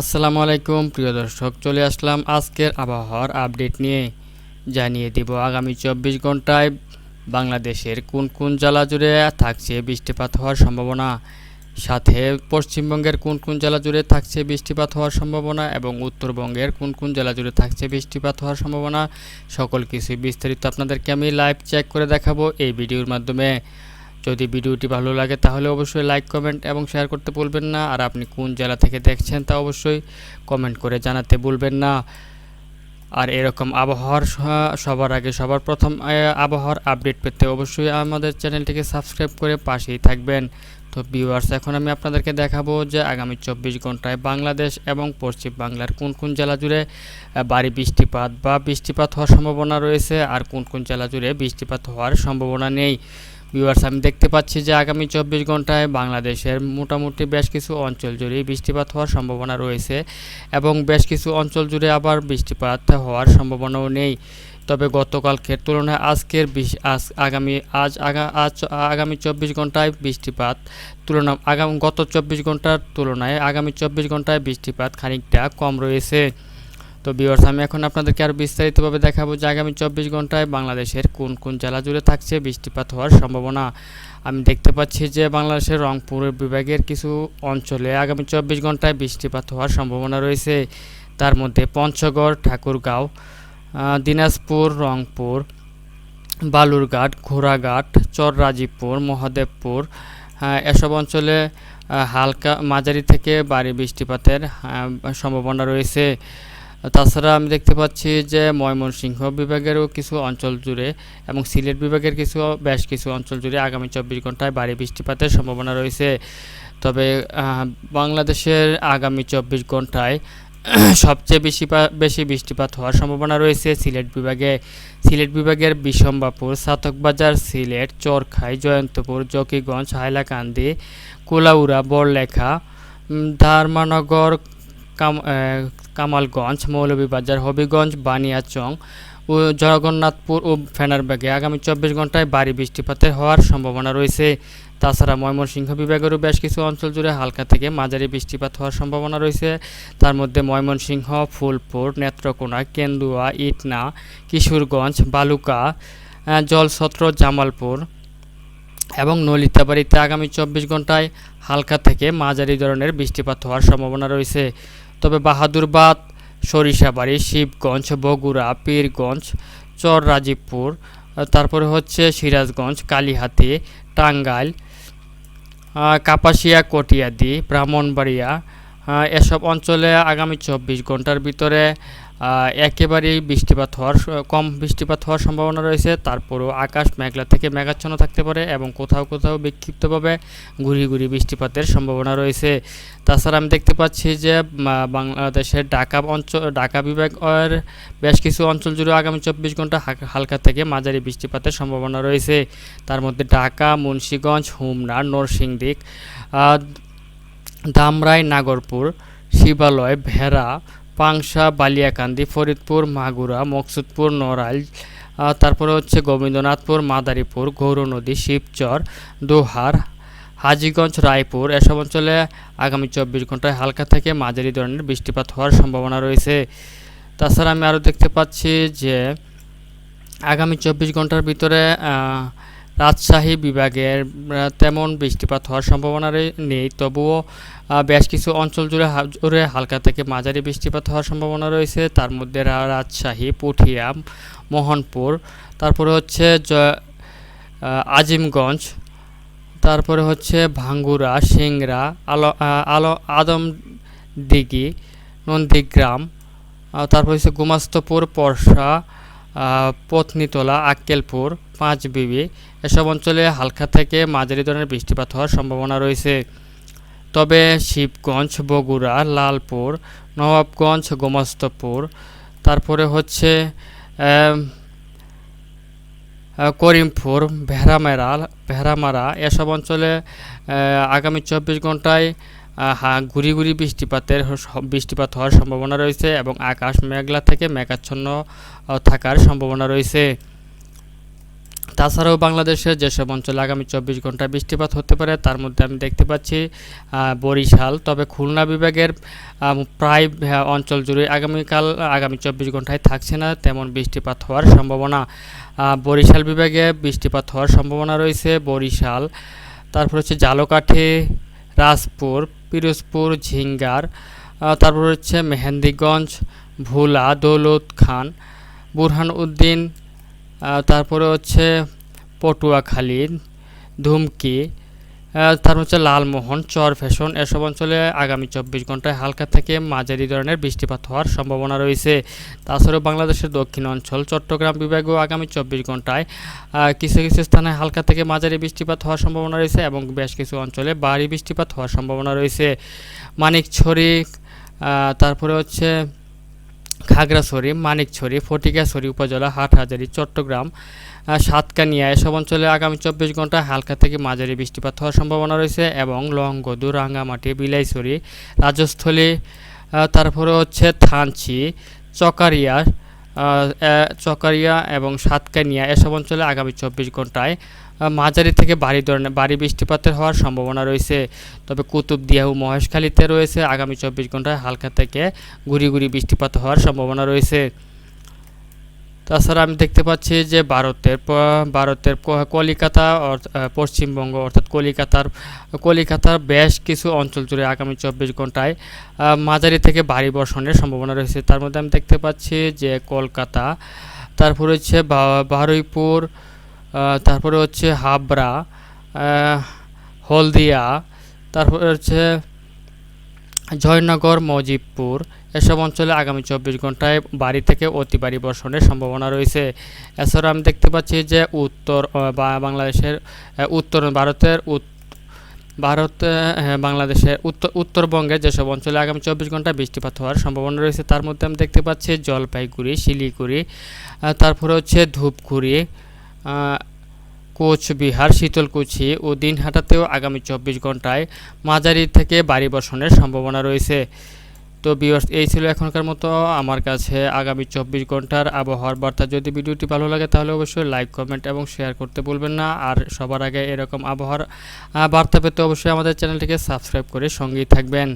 আসসালামু আলাইকুম, প্রিয় দর্শক, চলে আসলাম আজকের আবহাওয়ার আপডেট নিয়ে। জানিয়ে দিব, আগামী চব্বিশ ঘন্টায় বাংলাদেশের কোন কোন জেলা জুড়ে থাকছে বৃষ্টিপাত হওয়ার সম্ভাবনা? সাথে পশ্চিমবঙ্গের কোন কোন জেলা জুড়ে থাকছে বৃষ্টিপাত হওয়ার সম্ভাবনা? এবং উত্তরবঙ্গের কোন কোন জেলা জুড়ে থাকছে বৃষ্টিপাত হওয়ার সম্ভাবনা? সকল কিছু বিস্তারিত আপনাদেরকে আমি লাইভ চেক করে দেখাবো এই ভিডিওর মাধ্যমে। যদি ভিডিওটি ভালো লাগে তাহলে অবশ্যই লাইক, কমেন্ট এবং শেয়ার করতে ভুলবেন না। আর আপনি কোন জেলা থেকে দেখছেন তা অবশ্যই কমেন্ট করে জানাতে ভুলবেন না। আর এরকম আবহাওয়ার সবার আগে সবার প্রথম আবহাওয়ার আপডেট পেতে অবশ্যই আমাদের চ্যানেলটিকে সাবস্ক্রাইব করে পাশেই থাকবেন। তো ভিউয়ার্স, এখন আমি আপনাদেরকে দেখাবো যে আগামী চব্বিশ ঘন্টায় বাংলাদেশ এবং পশ্চিম বাংলার কোন কোন জেলা জুড়ে বাড়ি বৃষ্টিপাত বা বৃষ্টিপাত হওয়ার সম্ভাবনা রয়েছে, আর কোন কোন জেলা জুড়ে বৃষ্টিপাত হওয়ার সম্ভাবনা নেই। ভিউয়ার্স আমি দেখতে পাচ্ছি যে আগামী চব্বিশ ঘন্টায় বাংলাদেশের মোটামুটি বেশ কিছু অঞ্চল জুড়ে বৃষ্টিপাত হওয়ার সম্ভাবনা রয়েছে এবং বেশ কিছু অঞ্চল জুড়ে আবার বৃষ্টিপাত হওয়ার সম্ভাবনাও নেই। তবে গতকালকের তুলনায় আজকের আজ আগামী, আজ আজ আগামী চব্বিশ ঘন্টায় বৃষ্টিপাত তুলনা, আগামী, গত চব্বিশ ঘণ্টার তুলনায় আগামী চব্বিশ ঘন্টায় বৃষ্টিপাত খানিকটা কম রয়েছে। তো বিয়ার্স আমি এখন আপনাদেরকে আরও বিস্তারিতভাবে দেখাবো যে আগামী চব্বিশ ঘন্টায় বাংলাদেশের কোন কোন জেলা জুড়ে থাকছে বৃষ্টিপাত হওয়ার সম্ভাবনা। আমি দেখতে পাচ্ছি যে বাংলাদেশের রংপুর বিভাগের কিছু অঞ্চলে আগামী চব্বিশ ঘন্টায় বৃষ্টিপাত হওয়ার সম্ভাবনা রয়েছে। তার মধ্যে পঞ্চগড়, ঠাকুরগাঁও দিনাজপুর, রংপুর, বালুরঘাট, ঘোড়াঘাট, চররাজীবপুর, মহাদেবপুর এসব অঞ্চলে হালকা মাঝারি থেকে ভারী বৃষ্টিপাতের সম্ভাবনা রয়েছে। তাছাড়া আমি দেখতে পাচ্ছি যে ময়মনসিংহ বিভাগেরও কিছু অঞ্চল জুড়ে এবং সিলেট বিভাগের কিছু, বেশ কিছু অঞ্চল জুড়ে আগামী চব্বিশ ঘন্টায় ভারী বৃষ্টিপাতের সম্ভাবনা রয়েছে। তবে বাংলাদেশের আগামী চব্বিশ ঘন্টায় সবচেয়ে বেশি বেশি বৃষ্টিপাত হওয়ার সম্ভাবনা রয়েছে সিলেট বিভাগে। সিলেট বিভাগের বিশম্বাপুর সাতকবাজার, সিলেট, চরখাই, জয়ন্তপুর, জকিগঞ্জ, হাইলাকান্দি, কুলাউড়া, বড়লেখা ধারমানগর, কাম কামালগঞ্জ, মৌলভীবাজার, হবিগঞ্জ, বানিয়াচং ও জগন্নাথপুর ও ফেনারবাগে আগামী চব্বিশ ঘন্টায় ভারী বৃষ্টিপাতের হওয়ার সম্ভাবনা রয়েছে। তাছাড়া ময়মনসিংহ বিভাগেরও বেশ কিছু অঞ্চল জুড়ে হালকা থেকে মাঝারি বৃষ্টিপাত হওয়ার সম্ভাবনা রয়েছে। তার মধ্যে ময়মনসিংহ, ফুলপুর, নেত্রকোনা, কেন্দুয়া, ইটনা, কিশোরগঞ্জ, বালুকা জলছত্র, জামালপুর এবং নলিতাবাড়িতে আগামী চব্বিশ ঘন্টায় হালকা থেকে মাঝারি ধরনের বৃষ্টিপাত হওয়ার সম্ভাবনা রয়েছে। তবে বাহাদুরবাদ সরিষাবাড়ি, শিবগঞ্জ, বগুড়া, পীরগঞ্জ চর রাজীবপুর তারপরে হচ্ছে সিরাজগঞ্জ, কালীহাতি, টাঙ্গাইল কাপাসিয়া, কটিয়াদি, ব্রাহ্মণবাড়িয়া এসব অঞ্চলে আগামী চব্বিশ ঘণ্টার ভিতরে একেবারেই বৃষ্টিপাত হওয়ার কম বৃষ্টিপাত হওয়ার সম্ভাবনা রয়েছে। তারপরেও আকাশ মেঘলা থেকে মেঘাচ্ছন্ন থাকতে পারে এবং কোথাও কোথাও বিক্ষিপ্তভাবে ঘুরি ঘুরি বৃষ্টিপাতের সম্ভাবনা রয়েছে। তাছাড়া আমি দেখতে পাচ্ছি যে বাংলাদেশের ঢাকা অঞ্চল ঢাকা বিভাগের বেশ কিছু অঞ্চল জুড়ে আগামী চব্বিশ ঘণ্টা হালকা থেকে মাঝারি বৃষ্টিপাতের সম্ভাবনা রয়েছে। তার মধ্যে ঢাকা মুন্সীগঞ্জ হুমনা নরসিংদী আহ, ধামরাই নাগরপুর শিবালয় ভেড়া পাংশা, বালিয়াকান্দি, ফরিদপুর, মাগুরা, মকসুদপুর, নড়াইল তারপরে হচ্ছে গোবিন্দনাথপুর, মাদারীপুর গৌরনদী শিবচর, দোহার, হাজিগঞ্জ, রায়পুর, এসব অঞ্চলে আগামী চব্বিশ ঘন্টায় হালকা থেকে মাঝারি ধরনের বৃষ্টিপাত হওয়ার সম্ভাবনা রয়েছে। তাছাড়া আমি আরও দেখতে পাচ্ছি যে আগামী চব্বিশ ঘণ্টার ভিতরে রাজশাহী বিভাগের তেমন বৃষ্টিপাত হওয়ার সম্ভাবনা নেই। তবুও বেশ কিছু অঞ্চল জুড়ে জুড়ে হালকা থেকে মাঝারি বৃষ্টিপাত হওয়ার সম্ভাবনা রয়েছে। তার মধ্যে রাজশাহী, পুঠিয়া, মোহনপুর, তারপরে হচ্ছে আজিমগঞ্জ, তারপরে হচ্ছে ভাঙ্গুরা সিংরা আলো আলো, আদমদিঘি, নন্দীগ্রাম তারপর হচ্ছে গুমাস্তপুর, পরশা পত্নীতলা আক্কেলপুর, পাঁচবিবি এসব অঞ্চলে হালকা থেকে মাঝারি ধরনের বৃষ্টিপাত হওয়ার সম্ভাবনা রয়েছে। তবে শিবগঞ্জ, বগুড়া, লালপুর, নবাবগঞ্জ, গোমস্তপুর, তারপরে হচ্ছে করিমপুর ভেড়ামেরা ভেড়ামারা এসব অঞ্চলে আগামী চব্বিশ ঘন্টায় ঘুরি ঘুরি বৃষ্টিপাতের বৃষ্টিপাত হওয়ার সম্ভাবনা রয়েছে এবং আকাশ মেঘলা থেকে মেঘাচ্ছন্ন থাকার সম্ভাবনা রয়েছে। তাছাড়াও বাংলাদেশের যেসব অঞ্চলে আগামী চব্বিশ ঘণ্টা বৃষ্টিপাত হতে পারে, তার মধ্যে আমি দেখতে পাচ্ছি বরিশাল। তবে খুলনা বিভাগের প্রায় অঞ্চল জুড়ে আগামীকাল, আগামী চব্বিশ ঘন্টায় থাকছে না তেমন বৃষ্টিপাত হওয়ার সম্ভাবনা। বরিশাল বিভাগে বৃষ্টিপাত হওয়ার সম্ভাবনা রয়েছে, বরিশাল। তারপর হচ্ছে জালকাঠি রাজপুর, পিরোজপুর, ঝিঙ্গার তারপর হচ্ছে মেহেন্দিগঞ্জ, ভোলা, দৌলত খান, বুরহান উদ্দিন তারপরে হচ্ছে পটুয়াখালী, ধুমকি তারপর হচ্ছে লালমোহন, চর ফ্যাশন। এসব অঞ্চলে আগামী চব্বিশ ঘন্টায় হালকা থেকে মাঝারি ধরনের বৃষ্টিপাত হওয়ার সম্ভাবনা রয়েছে। তাছাড়াও বাংলাদেশের দক্ষিণ অঞ্চল, চট্টগ্রাম বিভাগেও আগামী চব্বিশ ঘন্টায় কিছু কিছু স্থানে হালকা থেকে মাঝারি বৃষ্টিপাত হওয়ার সম্ভাবনা রয়েছে এবং বেশ কিছু অঞ্চলে ভারী বৃষ্টিপাত হওয়ার সম্ভাবনা রয়েছে। মানিকছড়ি তারপরে হচ্ছে খাগড়াছড়ি মানিকছড়ি ফটিকাছড়ি উপজেলা হাটহাজারি, চট্টগ্রাম সাতকানিয়া এসব অঞ্চলে আগামী চব্বিশ ঘণ্টা হালকা থেকে মাঝারি বৃষ্টিপাত হওয়ার সম্ভাবনা রয়েছে এবং লংগদু, রাঙ্গামাটি বিলাইছড়ি রাজস্থলী তারপরে হচ্ছে থানচি, চকারিয়া চকারিয়া এবং সাতকানিয়া এসব অঞ্চলে আগামী চব্বিশ ঘন্টায় মাঝারি থেকে ভারী ধরনের ভারী বৃষ্টিপাতের হওয়ার সম্ভাবনা রয়েছে। তবে কুতুবদিয়া ও মহেশখালীতে রয়েছে আগামী চব্বিশ ঘন্টায় হালকা থেকে গুড়ি গুড়ি বৃষ্টিপাত হওয়ার সম্ভাবনা রয়েছে। তাছাড়া আমি দেখতে পাচ্ছি যে ভারতের ভারতের কলিকাতা পশ্চিমবঙ্গ, অর্থাৎ কলিকাতার কলিকাতার বেশ কিছু অঞ্চল জুড়ে আগামী চব্বিশ ঘন্টায় মাঝারি থেকে ভারী বর্ষণের সম্ভাবনা রয়েছে। তার মধ্যে আমি দেখতে পাচ্ছি যে কলকাতা, তারপরে হচ্ছে বারুইপুর তারপরে হচ্ছে হাবড়া হলদিয়া, তারপরে হচ্ছে জয়নগর, মজিবপুর এসব অঞ্চলে আগামী চব্বিশ ঘন্টায় বাড়ি থেকে অতি ভারী বর্ষণের সম্ভাবনা রয়েছে। এছাড়া আমি দেখতে পাচ্ছি যে উত্তর বাংলাদেশের উত্তর ভারতের ভারত বাংলাদেশের উত্তর উত্তরবঙ্গে যেসব অঞ্চলে আগামী চব্বিশ ঘন্টায় বৃষ্টিপাত হওয়ার সম্ভাবনা রয়েছে, তার মধ্যে আমি দেখতে পাচ্ছি জলপাইগুড়ি, শিলিগুড়ি তারপরে হচ্ছে ধূপগুড়ি কোচবিহার, শীতলকুচি ও দিনহাটাতেও আগামী চব্বিশ ঘন্টায় মাঝারি থেকে বাড়ি বর্ষণের সম্ভাবনা রয়েছে। তো বিয়ার্স এই ছিল এখনকার মতো। আমার কাছে আগামী চব্বিশ ঘণ্টার আবহাওয়ার বার্তা। যদি ভিডিওটি ভালো লাগে, তাহলে অবশ্যই লাইক কমেন্ট এবং শেয়ার করতে ভুলবেন না। আর সবার আগে এরকম আবহাওয়ার বার্তা পেতে অবশ্যই আমাদের চ্যানেলটিকে সাবস্ক্রাইব করে সঙ্গেই থাকবেন।